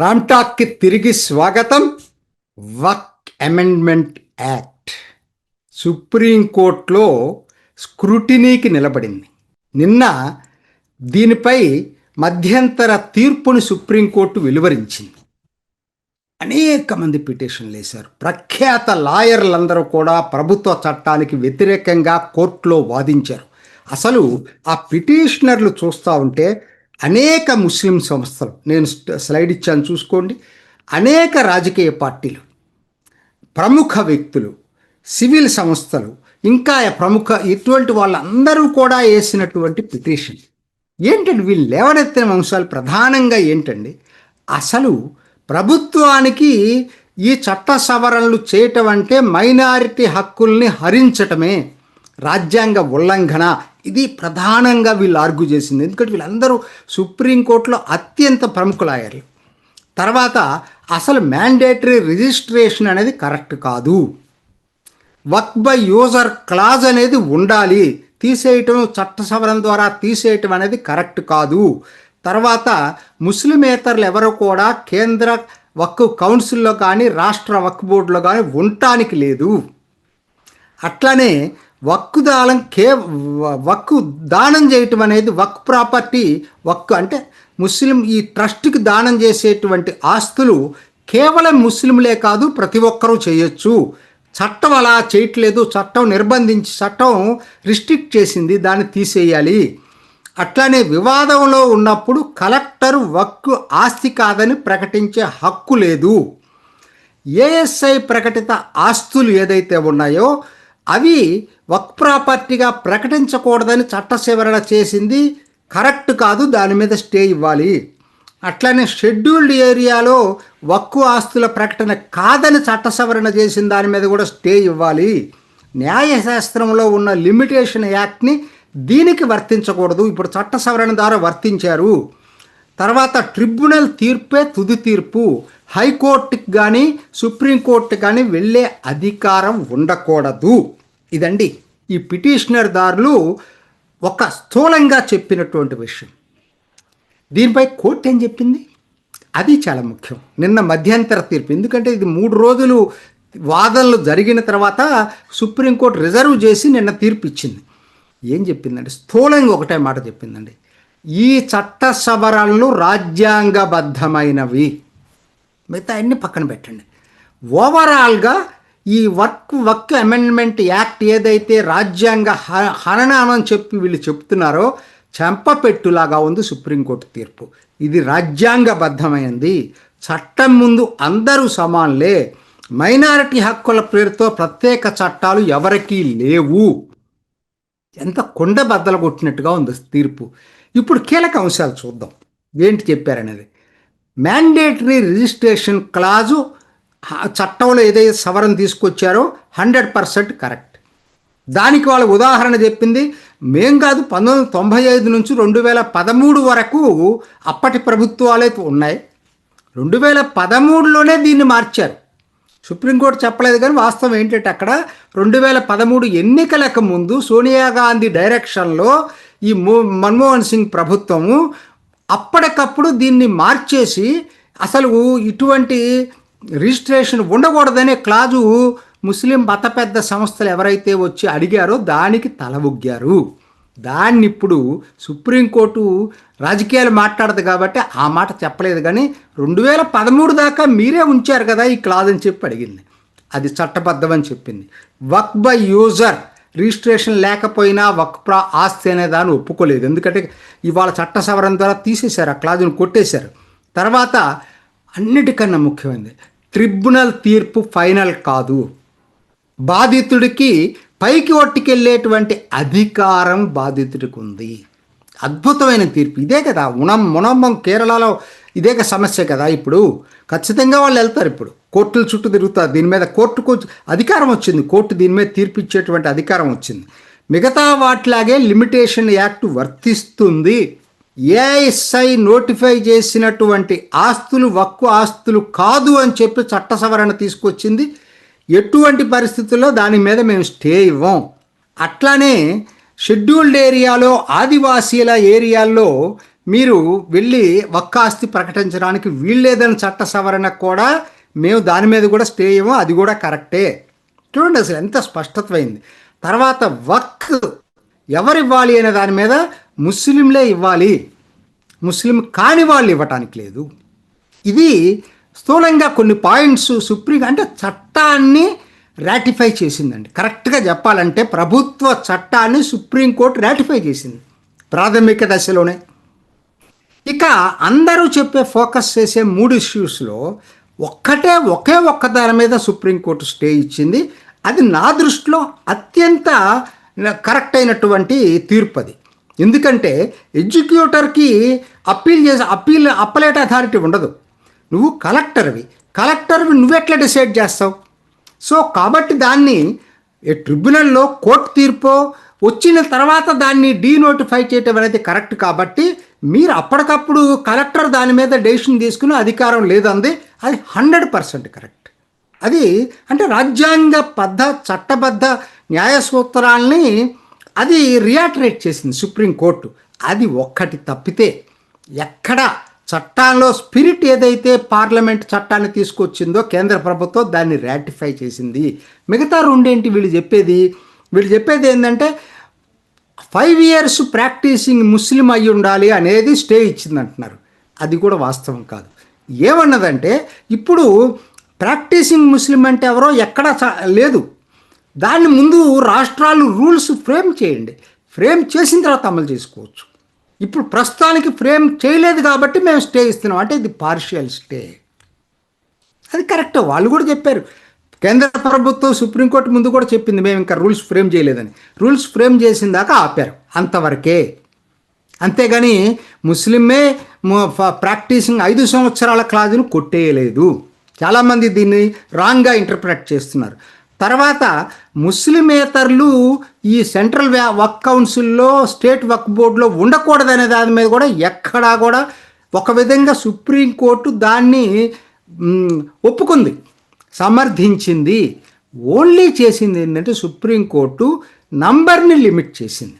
రామ్టాక్కి తిరిగి స్వాగతం. వక్ amendment act. సుప్రీంకోర్టులో స్క్రూటినీకి నిలబడింది. నిన్న దీనిపై మధ్యంతర తీర్పును సుప్రీంకోర్టు వెలువరించింది. అనేక మంది పిటిషన్లు వేశారు. ప్రఖ్యాత లాయర్లందరూ కూడా ప్రభుత్వ చట్టానికి వ్యతిరేకంగా కోర్టులో వాదించారు. అసలు ఆ పిటిషనర్లు చూస్తూ ఉంటే అనేక ముస్లిం సంస్థలు నేను స్లైడ్ ఇచ్చాను చూసుకోండి. అనేక రాజకీయ పార్టీలు ప్రముఖ వ్యక్తులు సివిల్ సంస్థలు ఇంకా ప్రముఖ ఇటువంటి వాళ్ళందరూ కూడా వేసినటువంటి పిటిషన్. ఏంటండి వీళ్ళు లేవనెత్తిన అంశాలు? ప్రధానంగా ఏంటండి? అసలు ప్రభుత్వానికి ఈ చట్ట సవరణలు చేయటం అంటే మైనారిటీ హక్కుల్ని హరించటమే రాజ్యాంగ ఉల్లంఘన ఇది ప్రధానంగా వీళ్ళు ఆర్గ్యూ చేసింది. ఎందుకంటే వీళ్ళందరూ సుప్రీంకోర్టులో అత్యంత ప్రముఖులయ్యారు తర్వాత అసలు మ్యాండేటరీ రిజిస్ట్రేషన్ అనేది కరెక్ట్ కాదు. వర్క్ బై యూజర్ క్లాజ్ అనేది ఉండాలి. తీసేయటం చట్ట సవరణ ద్వారా తీసేయటం అనేది కరెక్ట్ కాదు. తర్వాత ముస్లిమేతరులు ఎవరు కూడా కేంద్ర వక్ కౌన్సిల్లో కానీ రాష్ట్ర వక్ బోర్డులో కానీ ఉండటానికి లేదు. అట్లనే వక్కు దానం కే వక్కు దానం చేయటం అనేది వక్ ప్రాపర్టీ వక్కు అంటే ముస్లిం ఈ ట్రస్ట్కి దానం చేసేటువంటి ఆస్తులు కేవలం ముస్లింలే కాదు ప్రతి ఒక్కరూ చేయొచ్చు. చట్టం అలా చేయట్లేదు చట్టం నిర్బంధించి చట్టం రిస్ట్రిక్ట్ చేసింది దాన్ని తీసేయాలి. అట్లానే వివాదంలో ఉన్నప్పుడు కలెక్టర్ వక్కు ఆస్తి కాదని ప్రకటించే హక్కు లేదు. ఏఎస్ఐ ప్రకటిత ఆస్తులు ఏదైతే ఉన్నాయో అవి వక్ ప్రాపర్టీగా ప్రకటించకూడదని చట్ట సవరణ చేసింది. కరెక్ట్ కాదు దాని మీద స్టే ఇవ్వాలి. అట్లనే షెడ్యూల్డ్ ఏరియాలో వక్కు ఆస్తుల ప్రకటన కాదని చట్ట సవరణ చేసిన దాని మీద కూడా స్టే ఇవ్వాలి. న్యాయశాస్త్రంలో ఉన్న లిమిటేషన్ యాక్ట్ని దీనికి వర్తించకూడదు. ఇప్పుడు చట్ట సవరణ ద్వారా వర్తించారు. తర్వాత ట్రిబ్యునల్ తీర్పే తుది తీర్పు. హైకోర్టుకి కానీ సుప్రీంకోర్టు కానీ వెళ్ళే అధికారం ఉండకూడదు. ఇదండి. ఈ పిటిషనర్ దారులు ఒక స్థూలంగా చెప్పినటువంటి విషయం. దీనిపై కోర్టు ఏం చెప్పింది? అది చాలా ముఖ్యం. నిన్న మధ్యంతర తీర్పు. ఎందుకంటే ఇది మూడు రోజులు వాదనలు జరిగిన తర్వాత సుప్రీంకోర్టు రిజర్వ్ చేసి నిన్న తీర్పు ఇచ్చింది. ఏం చెప్పిందండి? స్థూలంగా ఒకటే మాట చెప్పిందండి. ఈ చట్ట సవరణలు రాజ్యాంగబద్ధమైనవి. మిగతా అన్ని పక్కన పెట్టండి. ఓవరాల్గా ఈ వర్క్ వర్క్ అమెండ్మెంట్ యాక్ట్ ఏదైతే రాజ్యాంగ హ- హననం అని చెప్పి వీళ్ళు చెప్తున్నారో చెంపపెట్టులాగా ఉంది సుప్రీంకోర్టు తీర్పు. ఇది రాజ్యాంగబద్ధమైంది. చట్టం ముందు అందరూ సమానులే. మైనారిటీ హక్కుల పేరుతో ప్రత్యేక చట్టాలు ఎవరికీ లేవు. ఎంత కొండ బద్దలు కొట్టినట్టుగా ఉంది తీర్పు. ఇప్పుడు కీలక అంశాలు చూద్దాం. ఏంటి చెప్పారనేది. మ్యాండేటరీ రిజిస్ట్రేషన్ క్లాజు చట్టంలో ఏదైతే సవరణ తీసుకొచ్చారో హండ్రెడ్ పర్సెంట్ కరెక్ట్. దానికి వాళ్ళ ఉదాహరణ చెప్పింది మేం కాదు పంతొమ్మిది వందల తొంభై ఐదు నుంచి రెండు వేల పదమూడు వరకు అప్పటి ప్రభుత్వాలే ఉన్నాయి. రెండు వేల పదమూడులోనే దీన్ని మార్చారు. సుప్రీంకోర్టు చెప్పలేదు కానీ వాస్తవం ఏంటంటే అక్కడ రెండు వేల పదమూడు ఎన్నికలకు ముందు సోనియా గాంధీ డైరెక్షన్లో ఈ మో- మన్మోహన్ సింగ్ ప్రభుత్వము అప్పటికప్పుడు దీన్ని మార్చేసి అసలు ఇటువంటి రిజిస్ట్రేషన్ ఉండకూడదనే క్లాజు ముస్లిం మత పెద్ద సంస్థలు ఎవరైతే వచ్చి అడిగారో దానికి తలవొగ్గారు దాన్ని ఇప్పుడు సుప్రీంకోర్టు రాజకీయాలు మాట్లాడదు కాబట్టి ఆ మాట చెప్పలేదు కానీ రెండు వేల పదమూడు దాకా మీరే ఉంచారు కదా ఈ క్లాజ్ అని చెప్పి అడిగింది. అది చట్టబద్ధం అని చెప్పింది. వక్ బై యూజర్ రిజిస్ట్రేషన్ లేకపోయినా వక్ ప్రా ఆస్తి అనే దాన్ని ఒప్పుకోలేదు. ఎందుకంటే ఇవాళ చట్ట సవరణ ద్వారా తీసేశారు ఆ క్లాజును కొట్టేశారు. తర్వాత అన్నిటికన్నా ముఖ్యమైనది. ట్రిబ్యునల్ తీర్పు ఫైనల్ కాదు. బాధితుడికి పైకి ఒట్టుకెళ్ళేటువంటి అధికారం బాధితుడికి ఉంది అద్భుతమైన తీర్పు. ఇదే కదా ఉనం మునమ్మం కేరళలో ఇదే సమస్య కదా ఇప్పుడు. ఖచ్చితంగా వాళ్ళు వెళ్తారు ఇప్పుడు. కోర్టుల చుట్టూ తిరుగుతారు. దీని మీద కోర్టుకు అధికారం వచ్చింది. కోర్టు దీని మీద తీర్పు ఇచ్చేటువంటి అధికారం వచ్చింది. మిగతా వాటిలాగే లిమిటేషన్ యాక్ట్ వర్తిస్తుంది. ఏఎస్ఐ నోటిఫై చేసినటువంటి ఆస్తులు వక్కు ఆస్తులు కాదు అని చెప్పి చట్ట సవరణ తీసుకొచ్చింది. ఎటువంటి పరిస్థితుల్లో దాని మీద మేము స్టే ఇవ్వం. అట్లానే షెడ్యూల్డ్ ఏరియాలో ఆదివాసీల ఏరియాల్లో మీరు వెళ్ళి ఒక్క ఆస్తి ప్రకటించడానికి వీల్లేదని చట్ట సవరణ కూడా మేము దాని మీద కూడా స్టే ఇవ్వం. అది కూడా కరెక్టే. చూడండి అసలు ఎంత స్పష్టతమైంది. తర్వాత వక్ ఎవరివ్వాలి అనే దాని మీద ముస్లింలే ఇవ్వాలి. ముస్లిం కాని వాళ్ళు ఇవ్వటానికి లేదు. ఇది స్థూలంగా కొన్ని పాయింట్స్ సుప్రీం అంటే చట్టాన్ని రాటిఫై చేసిందండి. కరెక్ట్గా చెప్పాలంటే ప్రభుత్వ చట్టాన్ని సుప్రీంకోర్టు రాటిఫై చేసింది ప్రాథమిక దశలోనే. ఇక అందరూ చెప్పే ఫోకస్ చేసే మూడు ఇష్యూస్లో ఒక్కటే ఒకే ఒక్క దాని మీద సుప్రీంకోర్టు స్టే ఇచ్చింది. అది నా దృష్టిలో అత్యంత కరెక్ట్ అయినటువంటి తీర్పు అది ఎందుకంటే ఎగ్జిక్యూటర్కి అప్పీల్ చేసే అప్పీల్ అప్పలేట్ అథారిటీ ఉండదు. నువ్వు కలెక్టర్వి. కలెక్టర్వి నువ్వెట్లా డిసైడ్ చేస్తావు? సో కాబట్టి దాన్ని ట్రిబ్యునల్లో కోర్టు తీర్పు వచ్చిన తర్వాత దాన్ని డీనోటిఫై చేయటం అనేది కరెక్ట్ కాబట్టి మీరు అప్పటికప్పుడు కలెక్టర్ దాని మీద డెసిషన్ తీసుకునే అధికారం లేదంది. అది హండ్రెడ్ పర్సెంట్ కరెక్ట్. అది అంటే రాజ్యాంగ బద్ధ చట్టబద్ధ న్యాయ సూత్రాల్ని అది రియాటరేట్ చేసింది సుప్రీంకోర్టు అది ఒక్కటి తప్పితే ఎక్కడ చట్టాల్లో స్పిరిట్ ఏదైతే పార్లమెంట్ చట్టాన్ని తీసుకొచ్చిందో కేంద్ర ప్రభుత్వం దాన్ని రాటిఫై చేసింది. మిగతా రెండేంటి వీళ్ళు చెప్పేది? వీళ్ళు చెప్పేది ఏంటంటే ఫైవ్ ఇయర్స్ ప్రాక్టీసింగ్ ముస్లిం అయి ఉండాలి అనేది స్టే ఇచ్చింది అంటున్నారు అది కూడా వాస్తవం కాదు. ఏమన్నదంటే ఇప్పుడు ప్రాక్టీసింగ్ ముస్లిం అంటే ఎవరో ఎక్కడ లేదు. దాన్ని ముందు రాష్ట్రాలు రూల్స్ ఫ్రేమ్ చేయండి. ఫ్రేమ్ చేసిన తర్వాత అమలు చేసుకోవచ్చు. ఇప్పుడు ప్రస్తుతానికి ఫ్రేమ్ చేయలేదు కాబట్టి మేము స్టే ఇస్తున్నాం. అంటే ఇది పార్షియల్ స్టే అది కరెక్ట్. వాళ్ళు కూడా చెప్పారు. కేంద్ర ప్రభుత్వం సుప్రీంకోర్టు ముందు కూడా చెప్పింది మేము ఇంకా రూల్స్ ఫ్రేమ్ చేయలేదని. రూల్స్ ఫ్రేమ్ చేసిన దాకా ఆపారు. అంతవరకే. అంతేగాని ముస్లిమే ప్రాక్టీసింగ్ ఐదు సంవత్సరాల క్లాజును కొట్టేయలేదు. చాలామంది దీన్ని రాంగ్గా ఇంటర్ప్రిట్ చేస్తున్నారు. తర్వాత ముస్లిమేతరులు ఈ సెంట్రల్ వర్క్ కౌన్సిల్లో స్టేట్ వర్క్ బోర్డులో ఉండకూడదనే దాని మీద కూడా ఎక్కడా కూడా ఒక విధంగా సుప్రీంకోర్టు దాన్ని ఒప్పుకుంది సమర్థించింది. ఓన్లీ చేసింది ఏంటంటే సుప్రీంకోర్టు నంబర్ని లిమిట్ చేసింది.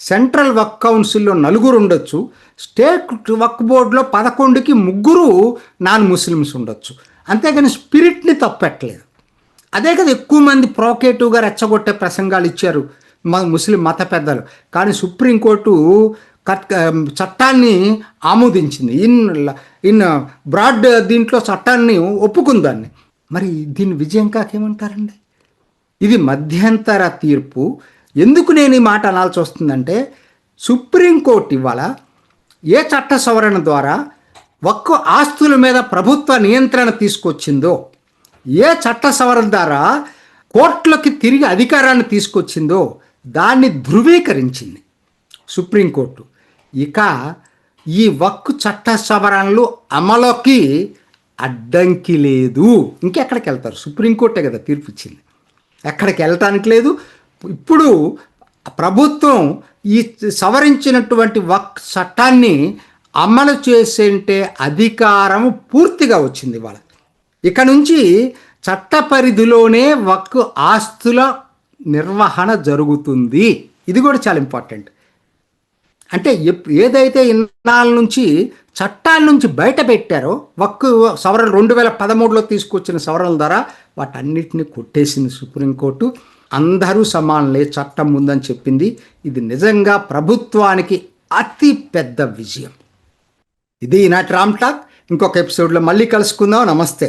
సెంట్రల్ వర్క్ కౌన్సిల్లో నలుగురు ఉండొచ్చు స్టేట్ వర్క్ బోర్డులో పదకొండుకి ముగ్గురు నాన్ ముస్లిమ్స్ ఉండొచ్చు. అంతేగాని స్పిరిట్ని తప్పెట్టలేదు అదే కదా ఎక్కువ మంది ప్రోకేటివ్గా రెచ్చగొట్టే ప్రసంగాలు ఇచ్చారు మా ముస్లిం మత పెద్దలు. కానీ సుప్రీంకోర్టు కట్ చట్టాన్ని ఆమోదించింది. ఇన్ ఇన్ బ్రాడ్ దీంట్లో చట్టాన్ని ఒప్పుకుందాన్ని మరి దీని విజయం కాకేమంటారండి? ఇది మధ్యంతర తీర్పు. ఎందుకు నేను ఈ మాట అనాల్సి వస్తుందంటే సుప్రీంకోర్టు ఇవాళ ఏ చట్ట సవరణ ద్వారా ఒక్క ఆస్తుల మీద ప్రభుత్వ నియంత్రణ తీసుకొచ్చిందో? ఏ చట్ట సవరణ ద్వారా కోర్టులకి తిరిగి అధికారాన్ని తీసుకొచ్చిందో దాన్ని ధృవీకరించింది సుప్రీంకోర్టు. ఇక ఈ వక్కు చట్ట సవరణలు అమలుకి అడ్డంకి లేదు. ఇంకెక్కడికి వెళ్తారు? సుప్రీంకోర్టే కదా తీర్పు ఇచ్చింది ఎక్కడికి వెళ్ళటానికి లేదు? ఇప్పుడు ప్రభుత్వం ఈ సవరించినటువంటి వక్ చట్టాన్ని అమలు చేసేంటే అధికారం పూర్తిగా వచ్చింది వాళ్ళ ఇక నుంచి చట్ట పరిధిలోనే వక్కు ఆస్తుల నిర్వహణ జరుగుతుంది. ఇది కూడా చాలా ఇంపార్టెంట్. అంటే ఏదైతే ఇన్నాళ్ళ నుంచి చట్టాల నుంచి బయట పెట్టారో వక్కు సవరణ రెండు వేల పదమూడులో తీసుకొచ్చిన సవరణల ద్వారా వాటన్నిటిని కొట్టేసింది సుప్రీంకోర్టు. అందరూ సమానులే చట్టం ఉందని చెప్పింది. ఇది నిజంగా ప్రభుత్వానికి అతి పెద్ద విజయం. ఇది ఈనాటి రామ్ టాక్. ఇంకొక ఎపిసోడ్లో మళ్ళీ కలుసుకుందాం. నమస్తే.